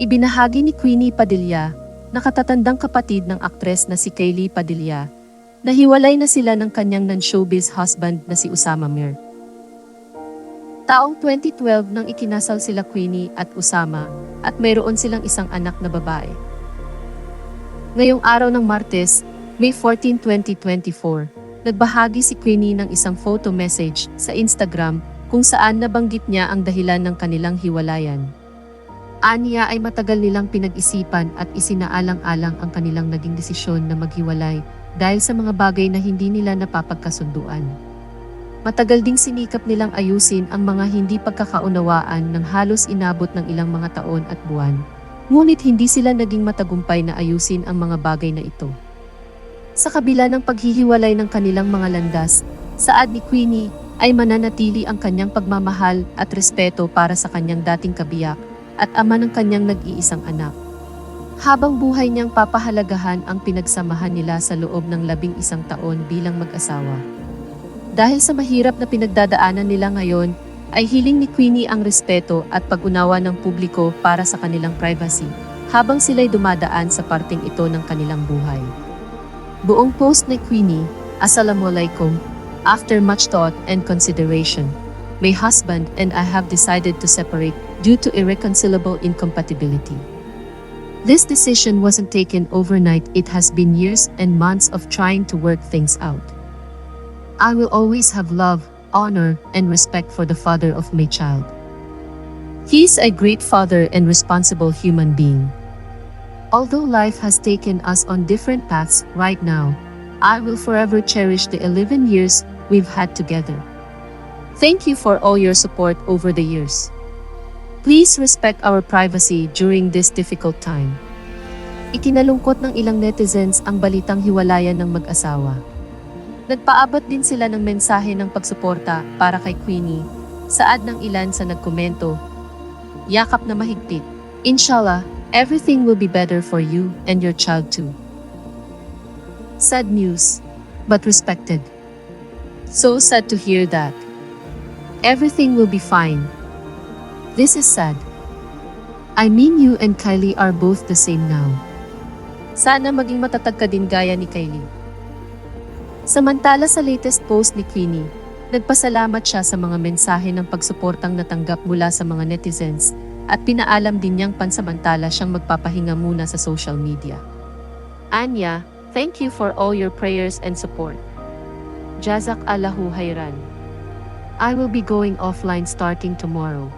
Ibinahagi ni Queenie Padilla, nakatatandang kapatid ng aktres na si Kaylee Padilla, na hiwalay na sila ng kanyang non-showbiz husband na si Usama Mir. Taong 2012 nang ikinasal sila Queenie at Usama at mayroon silang isang anak na babae. Ngayong araw ng Martes, May 14, 2024, nagbahagi si Queenie ng isang photo message sa Instagram kung saan nabanggit niya ang dahilan ng kanilang hiwalayan. Aniya ay matagal nilang pinag-isipan at isinaalang-alang ang kanilang naging desisyon na maghiwalay dahil sa mga bagay na hindi nila napapagkasunduan. Matagal ding sinikap nilang ayusin ang mga hindi pagkakaunawaan ng halos inabot ng ilang mga taon at buwan. Ngunit hindi sila naging matagumpay na ayusin ang mga bagay na ito. Sa kabila ng paghihiwalay ng kanilang mga landas, saad ni Queenie ay mananatili ang kanyang pagmamahal at respeto para sa kanyang dating kabiyak at ama ng kanyang nag-iisang anak. Habang buhay niyang papahalagahan ang pinagsamahan nila sa loob ng labing isang taon bilang mag-asawa. Dahil sa mahirap na pinagdadaanan nila ngayon, ay hiling ni Queenie ang respeto at pag-unawa ng publiko para sa kanilang privacy, habang sila'y dumadaan sa parting ito ng kanilang buhay. Buong post ni Queenie, Assalamualaikum, after much thought and consideration, my husband and I have decided to separate due to irreconcilable incompatibility. This decision wasn't taken overnight, it has been years and months of trying to work things out. I will always have love, honor, and respect for the father of my child. He is a great father and responsible human being. Although life has taken us on different paths right now, I will forever cherish the 11 years we've had together. Thank you for all your support over the years. Please respect our privacy during this difficult time. Ikinalungkot ng ilang netizens ang balitang hiwalayan ng mag-asawa. Nagpaabot din sila ng mensahe ng pagsuporta para kay Queenie, saad ng ilan sa nagkomento. Yakap na mahigpit. Inshallah, everything will be better for you and your child too. Sad news, but respected. So sad to hear that. Everything will be fine. This is sad. I mean you and Kylie are both the same now. Sana maging matatag ka din gaya ni Kylie. Samantala sa latest post ni Queenie, nagpasalamat siya sa mga mensahe ng pagsuportang natanggap mula sa mga netizens at pinaalam din niyang pansamantala siyang magpapahinga muna sa social media. Anya, thank you for all your prayers and support. Jazak Allahu Hayran. I will be going offline starting tomorrow.